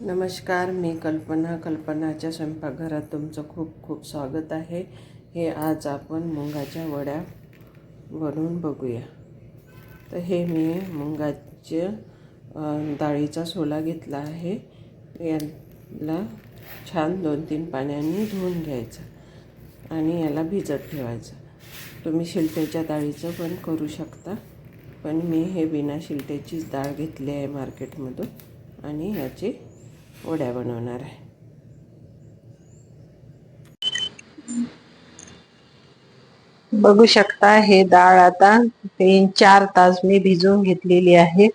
नमस्कार मी कल्पना कल्पनाच्या स्वयंपाकघरात तुमचं खूप खूप स्वागत आहे. हे आज आपण मुंगाच्या वड्या बनवून बघूया. तर हे मी मुंगाचे डाळीचा सोला घेतला आहे. याला छान दोन तीन पाण्याने धुवून घ्यायचं आणि याला भिजत ठेवायचं. तुम्ही शिलट्याच्या डाळीचं पण करू शकता पण मी हे बिना शिलट्याचीच डाळ घेतली आहे मार्केटमधून आणि याची वड्या बनवणार आहे. बघू शकता हे डाळ आता तीन चार तास मी भिजवून घेतलेली आहे.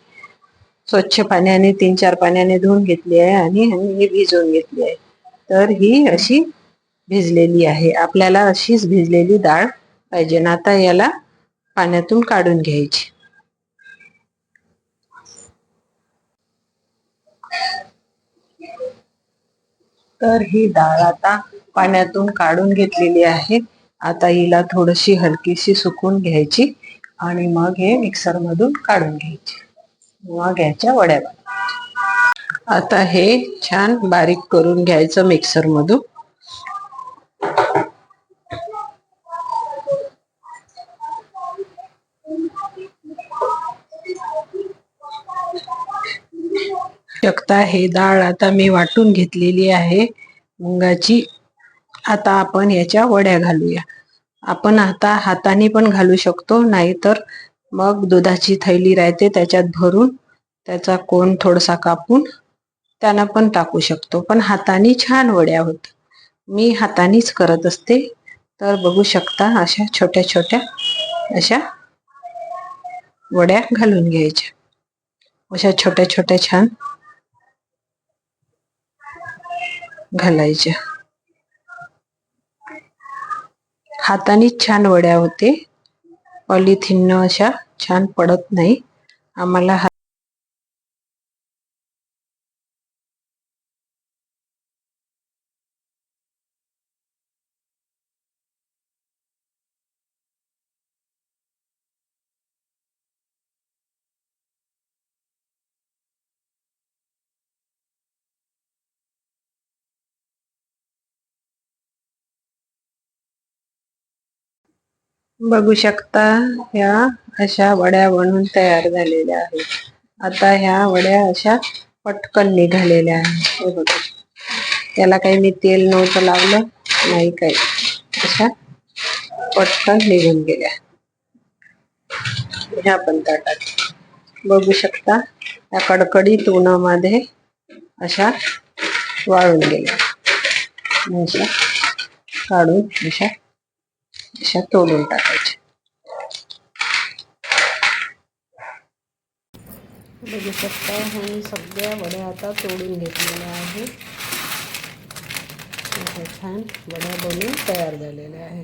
स्वच्छ पाण्याने तीन चार पाण्याने धुवून घेतली आहे आणि ही भिजवून घेतली आहे. तर ही अशी भिजलेली आहे. आपल्याला अशीच भिजलेली डाळ पाहिजे. ना आता याला पाण्यातून काढून घ्यायची. तर ही डाळ आता पाण्यातून काढून घेतलेली आहे. आता हिला थोडीशी हलकीशी सुकून घ्यायची आणि मग हे मिक्सर मधून काढून घ्यायची. मग याच्या वड्या आता हे छान बारीक करून घ्यायचं मिक्सर मधून. शकता. हे डाळ आता मी वाटून घेतलेली आहे. मुंगाची. आता आपण याच्या वड्या घालूया. आपण आता हाताने पण घालू शकतो नाहीतर मग दुधाची थैली राहते त्याच्यात भरून त्याचा कोण थोडासा कापून त्यांना पण टाकू शकतो. पण हाताने छान वड्या होत. मी हातानेच करत असते. तर बघू शकता अशा छोट्या छोट्या अशा वड्या घालून घ्यायच्या. अशा छोट्या छोट्या छान घालायच्या हाताने छान वड्या होते. पॉलिथिननं अशा छान पडत नाही. आम्हाला हा बघू शकता ह्या अशा वड्या बनून तयार झालेल्या आहेत. आता ह्या वड्या अशा पटकन निघालेल्या आहेत. हे बघा. त्याला काही मी तेल नव्हतं लावलं नाही काही. अशा पटकन निघून गेल्या. ह्या पण ताटात. बघू शकता या कडकडीत उन्हामध्ये अशा वाळून गेल्या. अशा काढून अशा अशा तोडून टाकायच्या बघू शकता हे सगळ्या वड्या आता तोडून घेतलेल्या आहे छान वड्या बनवून तयार झालेल्या आहे